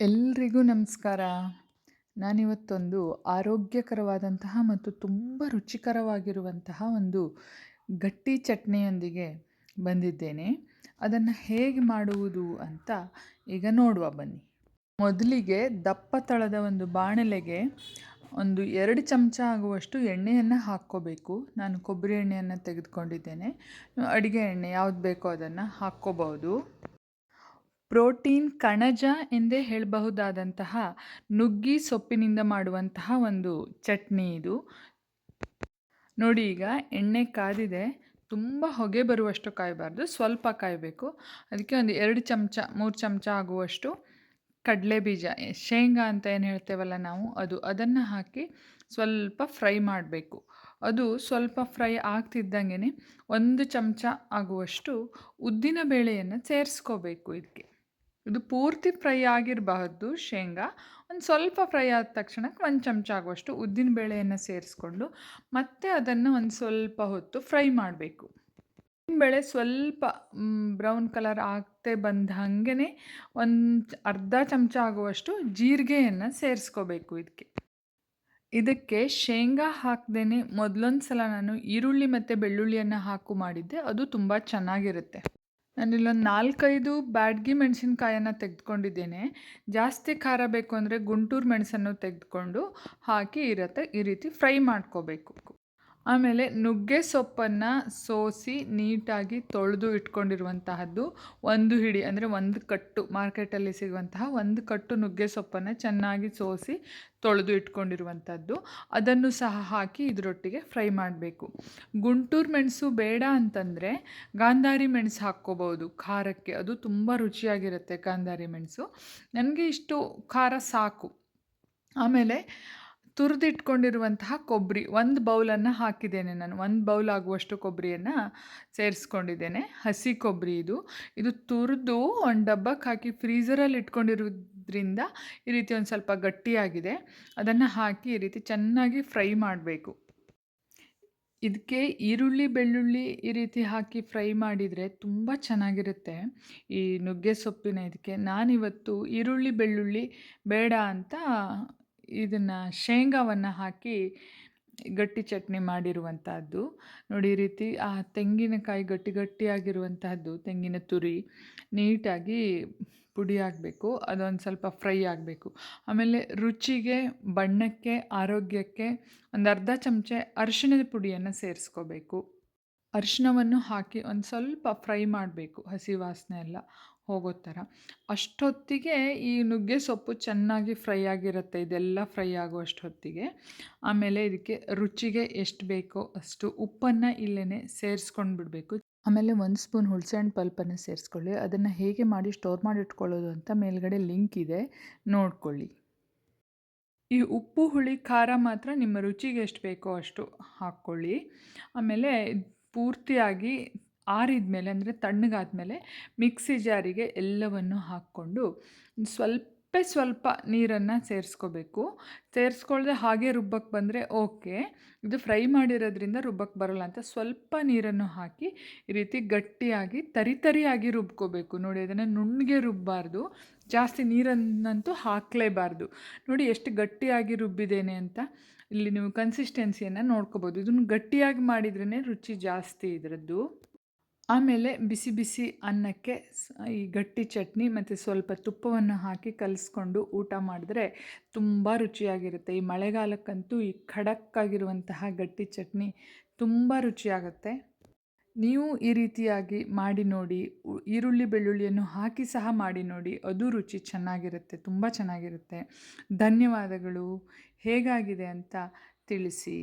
ಎಲ್ರಿಗೂ ನಮಸ್ಕಾರ. ನಾನಿವತ್ತೊಂದು ಆರೋಗ್ಯಕರವಾದಂತಹ ಮತ್ತು ತುಂಬ ರುಚಿಕರವಾಗಿರುವಂತಹ ಒಂದು ಗಟ್ಟಿ ಚಟ್ನಿಯೊಂದಿಗೆ ಬಂದಿದ್ದೇನೆ. ಅದನ್ನು ಹೇಗೆ ಮಾಡುವುದು ಅಂತ ಈಗ ನೋಡುವ ಬನ್ನಿ. ಮೊದಲಿಗೆ ದಪ್ಪ ತಳದ ಒಂದು ಬಾಣಲೆಗೆ ಒಂದು ಎರಡು ಚಮಚ ಆಗುವಷ್ಟು ಎಣ್ಣೆಯನ್ನು ಹಾಕ್ಕೋಬೇಕು. ನಾನು ಕೊಬ್ಬರಿ ಎಣ್ಣೆಯನ್ನು ತೆಗೆದುಕೊಂಡಿದ್ದೇನೆ. ಅಡುಗೆ ಎಣ್ಣೆ ಯಾವ್ದು ಬೇಕೋ ಅದನ್ನು ಹಾಕ್ಕೋಬಹುದು. ಪ್ರೋಟೀನ್ ಕಣಜ ಎಂದೇ ಹೇಳಬಹುದಾದಂತಹ ನುಗ್ಗಿ ಸೊಪ್ಪಿನಿಂದ ಮಾಡುವಂತಹ ಒಂದು ಚಟ್ನಿ ಇದು. ನೋಡಿ ಈಗ ಎಣ್ಣೆ ಕಾದಿದೆ, ತುಂಬ ಹೊಗೆ ಬರುವಷ್ಟು ಕಾಯಬಾರ್ದು, ಸ್ವಲ್ಪ ಕಾಯಬೇಕು. ಅದಕ್ಕೆ ಒಂದು ಎರಡು ಚಮಚ, ಮೂರು ಚಮಚ ಆಗುವಷ್ಟು ಕಡಲೆ ಬೀಜ ಶೇಂಗಾ ಅಂತ ಏನು ಹೇಳ್ತೇವಲ್ಲ ನಾವು, ಅದು ಅದನ್ನು ಹಾಕಿ ಸ್ವಲ್ಪ ಫ್ರೈ ಮಾಡಬೇಕು. ಅದು ಸ್ವಲ್ಪ ಫ್ರೈ ಆಗ್ತಿದ್ದಂಗೆ ಒಂದು ಚಮಚ ಆಗುವಷ್ಟು ಉದ್ದಿನ ಬೇಳೆಯನ್ನು ಸೇರಿಸ್ಕೋಬೇಕು ಇದಕ್ಕೆ. ಇದು ಪೂರ್ತಿ ಫ್ರೈ ಆಗಿರಬಾರ್ದು ಶೇಂಗಾ. ಒಂದು ಸ್ವಲ್ಪ ಫ್ರೈ ಆದ ತಕ್ಷಣಕ್ಕೆ ಒಂದು ಚಮಚ ಆಗುವಷ್ಟು ಉದ್ದಿನ ಬೇಳೆಯನ್ನು ಸೇರಿಸ್ಕೊಂಡು ಮತ್ತೆ ಅದನ್ನು ಒಂದು ಸ್ವಲ್ಪ ಹೊತ್ತು ಫ್ರೈ ಮಾಡಬೇಕು. ಬೇಳೆ ಸ್ವಲ್ಪ ಬ್ರೌನ್ ಕಲರ್ ಆಗ್ತೆ ಬಂದ ಹಾಗೆ ಒಂದು ಅರ್ಧ ಚಮಚ ಆಗುವಷ್ಟು ಜೀರಿಗೆಯನ್ನು ಸೇರಿಸ್ಕೋಬೇಕು ಇದಕ್ಕೆ. ಇದಕ್ಕೆ ಶೇಂಗಾ ಹಾಕ್ದೇ ಮೊದಲೊಂದು ಸಲ ನಾನು ಈರುಳ್ಳಿ ಮತ್ತು ಬೆಳ್ಳುಳ್ಳಿಯನ್ನು ಹಾಕು ಮಾಡಿದ್ದೆ. ಅದು ತುಂಬ ಚೆನ್ನಾಗಿರುತ್ತೆ. ನಾನಿಲ್ಲೊಂದು ನಾಲ್ಕೈದು ಬ್ಯಾಡ್ಗಿ ಮೆಣಸಿನ್ಕಾಯನ್ನು ತೆಗೆದುಕೊಂಡಿದ್ದೇನೆ. ಜಾಸ್ತಿ ಖಾರ ಬೇಕು ಅಂದರೆ ಗುಂಟೂರು ಮೆಣಸನ್ನು ತೆಗೆದುಕೊಂಡು ಹಾಕಿ ಇರುತ್ತೆ, ಈ ರೀತಿ ಫ್ರೈ ಮಾಡ್ಕೋಬೇಕು. ಆಮೇಲೆ ನುಗ್ಗೆ ಸೊಪ್ಪನ್ನು ಸೋಸಿ ನೀಟಾಗಿ ತೊಳೆದು ಇಟ್ಕೊಂಡಿರುವಂತಹದ್ದು, ಒಂದು ಹಿಡಿ, ಅಂದರೆ ಒಂದು ಕಟ್ಟು, ಮಾರ್ಕೆಟಲ್ಲಿ ಸಿಗುವಂತಹ ಒಂದು ಕಟ್ಟು ನುಗ್ಗೆ ಸೊಪ್ಪನ್ನು ಚೆನ್ನಾಗಿ ಸೋಸಿ ತೊಳೆದು ಇಟ್ಕೊಂಡಿರುವಂಥದ್ದು ಅದನ್ನು ಸಹ ಹಾಕಿ ಇದರೊಟ್ಟಿಗೆ ಫ್ರೈ ಮಾಡಬೇಕು. ಗುಂಟೂರು ಮೆಣಸು ಬೇಡ ಅಂತಂದರೆ ಗಾಂಧಾರಿ ಮೆಣಸು ಹಾಕ್ಕೋಬೋದು ಖಾರಕ್ಕೆ ಅದು ತುಂಬ ರುಚಿಯಾಗಿರುತ್ತೆ ಗಾಂಧಾರಿ ಮೆಣಸು. ನನಗೆ ಇಷ್ಟು ಖಾರ ಸಾಕು. ಆಮೇಲೆ ತುರಿದಿಟ್ಕೊಂಡಿರುವಂತಹ ಕೊಬ್ಬರಿ ಒಂದು ಬೌಲನ್ನು ಹಾಕಿದ್ದೇನೆ ನಾನು. ಒಂದು ಬೌಲ್ ಆಗುವಷ್ಟು ಕೊಬ್ಬರಿಯನ್ನು ಸೇರಿಸ್ಕೊಂಡಿದ್ದೇನೆ. ಹಸಿ ಕೊಬ್ಬರಿ ಇದು. ಇದು ತುರಿದು ಒಂದು ಡಬ್ಬಕ್ಕೆ ಹಾಕಿ ಫ್ರೀಝರಲ್ಲಿ ಇಟ್ಕೊಂಡಿರೋದ್ರಿಂದ ಈ ರೀತಿ ಒಂದು ಸ್ವಲ್ಪ ಗಟ್ಟಿಯಾಗಿದೆ. ಅದನ್ನು ಹಾಕಿ ಈ ರೀತಿ ಚೆನ್ನಾಗಿ ಫ್ರೈ ಮಾಡಬೇಕು. ಇದಕ್ಕೆ ಈರುಳ್ಳಿ, ಬೆಳ್ಳುಳ್ಳಿ ಈ ರೀತಿ ಹಾಕಿ ಫ್ರೈ ಮಾಡಿದರೆ ತುಂಬ ಚೆನ್ನಾಗಿರುತ್ತೆ ಈ ನುಗ್ಗೆ ಸೊಪ್ಪಿನ ಇದಕ್ಕೆ. ನಾನಿವತ್ತು ಈರುಳ್ಳಿ, ಬೆಳ್ಳುಳ್ಳಿ ಬೇಡ ಅಂತ ಇದನ್ನು ಶೇಂಗಾವನ್ನು ಹಾಕಿ ಗಟ್ಟಿ ಚಟ್ನಿ ಮಾಡಿರುವಂತಹದ್ದು. ನೋಡಿ ಈ ರೀತಿ ಆ ತೆಂಗಿನಕಾಯಿ ಗಟ್ಟಿ ಗಟ್ಟಿಯಾಗಿರುವಂತಹದ್ದು, ತೆಂಗಿನ ತುರಿ, ನೀಟಾಗಿ ಪುಡಿ ಆಗಬೇಕು, ಅದೊಂದು ಸ್ವಲ್ಪ ಫ್ರೈ ಆಗಬೇಕು. ಆಮೇಲೆ ರುಚಿಗೆ, ಬಣ್ಣಕ್ಕೆ, ಆರೋಗ್ಯಕ್ಕೆ ಒಂದು ಅರ್ಧ ಚಮಚ ಅರಿಶಿಣದ ಪುಡಿಯನ್ನು ಸೇರಿಸ್ಕೋಬೇಕು. ಅರಿಶಿಣವನ್ನು ಹಾಕಿ ಒಂದು ಸ್ವಲ್ಪ ಫ್ರೈ ಮಾಡಬೇಕು ಹಸಿ ವಾಸನೆ ಎಲ್ಲ. ಹೋಗೋ ಥರ ಅಷ್ಟೊತ್ತಿಗೆ ಈ ನುಗ್ಗೆ ಸೊಪ್ಪು ಚೆನ್ನಾಗಿ ಫ್ರೈ ಆಗಿರುತ್ತೆ, ಇದೆಲ್ಲ ಫ್ರೈ ಆಗೋ ಅಷ್ಟೊತ್ತಿಗೆ ಆಮೇಲೆ ಇದಕ್ಕೆ ರುಚಿಗೆ ಎಷ್ಟು ಬೇಕೋ ಅಷ್ಟು ಉಪ್ಪನ್ನು ಇಲ್ಲೇ ಸೇರಿಸ್ಕೊಂಡು ಬಿಡಬೇಕು. ಆಮೇಲೆ ಒಂದು ಸ್ಪೂನ್ ಹುಣಸೆಹಣ್ಣು ಪಲ್ಪನ್ನು ಸೇರಿಸ್ಕೊಳ್ಳಿ. ಅದನ್ನು ಹೇಗೆ ಮಾಡಿ ಸ್ಟೋರ್ ಮಾಡಿ ಇಟ್ಕೊಳ್ಳೋದು ಅಂತ ಮೇಲ್ಗಡೆ ಲಿಂಕ್ ಇದೆ, ನೋಡ್ಕೊಳ್ಳಿ. ಈ ಉಪ್ಪು, ಹುಳಿ, ಖಾರ ಮಾತ್ರ ನಿಮ್ಮ ರುಚಿಗೆ ಎಷ್ಟು ಬೇಕೋ ಅಷ್ಟು ಹಾಕ್ಕೊಳ್ಳಿ. ಆಮೇಲೆ ಪೂರ್ತಿಯಾಗಿ ಆರಿದ ಮೇಲೆ ಅಂದರೆ ತಣ್ಣಗಾದಮೇಲೆ ಮಿಕ್ಸಿ ಜಾರಿಗೆ ಎಲ್ಲವನ್ನು ಹಾಕ್ಕೊಂಡು ಸ್ವಲ್ಪ ಸ್ವಲ್ಪ ನೀರನ್ನು ಸೇರಿಸ್ಕೋಬೇಕು. ಸೇರಿಸ್ಕೊಳ್ದೆ ಹಾಗೆ ರುಬ್ಬಕ್ಕೆ ಬಂದರೆ ಓಕೆ. ಇದು ಫ್ರೈ ಮಾಡಿರೋದ್ರಿಂದ ರುಬ್ಬಕ್ಕೆ ಬರೋಲ್ಲ ಅಂತ ಸ್ವಲ್ಪ ನೀರನ್ನು ಹಾಕಿ ಈ ರೀತಿ ಗಟ್ಟಿಯಾಗಿ ತರಿತರಿಯಾಗಿ ರುಬ್ಕೋಬೇಕು. ನೋಡಿ, ಅದನ್ನು ನುಣ್ಣಗೆ ರುಬ್ಬಾರ್ದು. ಜಾಸ್ತಿ ನೀರನ್ನಂತೂ ಹಾಕಲೇಬಾರ್ದು. ನೋಡಿ, ಎಷ್ಟು ಗಟ್ಟಿಯಾಗಿ ರುಬ್ಬಿದ್ದೇನೆ ಅಂತ ಇಲ್ಲಿ ನೀವು ಕನ್ಸಿಸ್ಟೆನ್ಸಿಯನ್ನು ನೋಡ್ಕೋಬೋದು. ಇದನ್ನು ಗಟ್ಟಿಯಾಗಿ ಮಾಡಿದ್ರೇ ರುಚಿ ಜಾಸ್ತಿ ಇದರದ್ದು. ಆಮೇಲೆ ಬಿಸಿ ಬಿಸಿ ಅನ್ನಕ್ಕೆ ಈ ಗಟ್ಟಿ ಚಟ್ನಿ ಮತ್ತು ಸ್ವಲ್ಪ ತುಪ್ಪವನ್ನು ಹಾಕಿ ಕಲಿಸ್ಕೊಂಡು ಊಟ ಮಾಡಿದ್ರೆ ತುಂಬ ರುಚಿಯಾಗಿರುತ್ತೆ. ಈ ಮಳೆಗಾಲಕ್ಕಂತೂ ಈ ಖಡಕ್ಕಾಗಿರುವಂತಹ ಗಟ್ಟಿ ಚಟ್ನಿ ತುಂಬ ರುಚಿಯಾಗುತ್ತೆ. ನೀವು ಈ ರೀತಿಯಾಗಿ ಮಾಡಿ ನೋಡಿ ಈರುಳ್ಳಿ ಬೆಳ್ಳುಳ್ಳಿಯನ್ನು ಹಾಕಿ ಸಹ ಮಾಡಿ ನೋಡಿ, ಅದು ರುಚಿ ಚೆನ್ನಾಗಿರುತ್ತೆ, ತುಂಬ ಚೆನ್ನಾಗಿರುತ್ತೆ. ಧನ್ಯವಾದಗಳು. ಹೇಗಾಗಿದೆ ಅಂತ ತಿಳಿಸಿ.